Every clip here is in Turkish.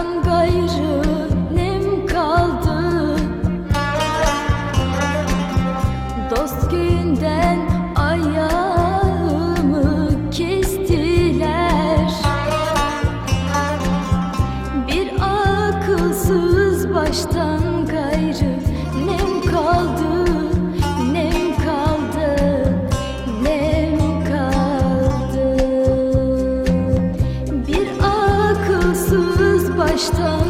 Senden gayrı nem kaldı. Dost ayağımı kestiler. Bir akılsız baştan akılsız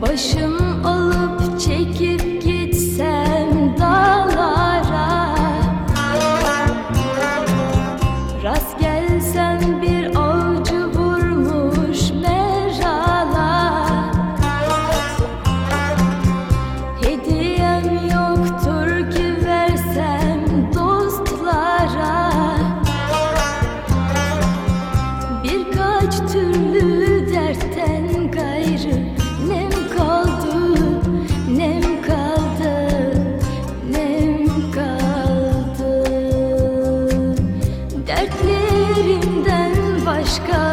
bus Мишка.